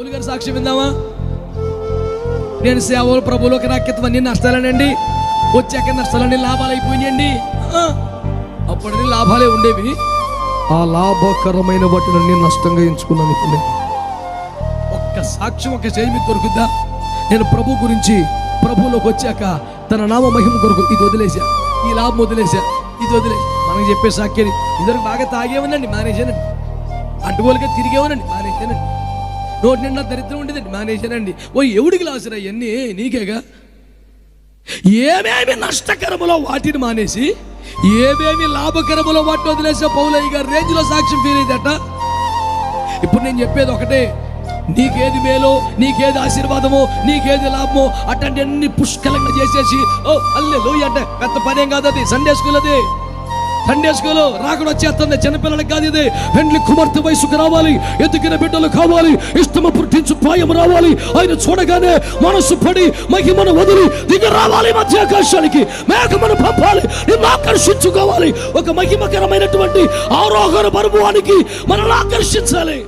పౌలు గారి సాక్షి విందామా? నేను సేవలు ప్రభులోకి రాకెత్తం అన్ని నష్టాలేనండి. వచ్చాక నష్టాలన్నీ లాభాలు అయిపోయినాయండి ఆ, లాభాలే ఉండేవి. ఆ లాభకరమైన వాటిని నేను నష్టంగా ఎంచుకున్నాను ఇప్పుడు. ఒక్క సాక్ష్యం ఒక చేయి మీకు దొరుకుద్దా? నేను ప్రభు గురించి ప్రభువులోకి వచ్చాక తన నామ మహిమ కొరకు ఇది వదిలేసా ఈ లాభం వదిలేసా ఇది వదిలేసా మనకి చెప్పే సాక్యాన్ని ఇద్దరు బాగా తాగేవనండి మానేశానండి. అడ్డుగోలుగా తిరిగేవనండి మానేశానండి. నోటి నిండా దరిద్రం ఉండేదండి మానేశానండి. ఓ ఎవడికి లాసిన అవన్నీ నీకేగా? ఏమేమి నష్టకరములో వాటిని మానేసి ఏమేమి లాభకరములో వాటిని వదిలేసే పౌలయ్య గారు రేంజ్లో సాక్ష్యం ఫీల్ అయ్యేదట? ఇప్పుడు నేను చెప్పేది ఒకటే. నీకేది మేలో నీకేది ఆశీర్వాదమో నీకేది లాభమో అట్లాంటి అన్ని పుష్కలంగా చేసేసి ఓ అల్లే లోయ అంటే పెద్ద పనేం కాదు అది. సండే స్కూల్ అది. సండే స్కూల్ రాకడ వచ్చేస్తుంది. చిన్నపిల్లలకి కాదు ఇది. పెండ్లి కుమార్తె వయసుకు రావాలి. ఎదుగిన బిడ్డలు కావాలి. ఇష్టము పుట్టించు పాయం రావాలి. ఆయన చూడగానే మనసు పడి మహిమను వదిలి దిగి రావాలి మధ్య ఆకాశానికి. మేఘమను పంపాలి. నిన్ను ఆకర్షించుకోవాలి. ఒక మహిమకరమైనటువంటి ఆరోహణ పర్వానికి మనల్ని ఆకర్షించాలి.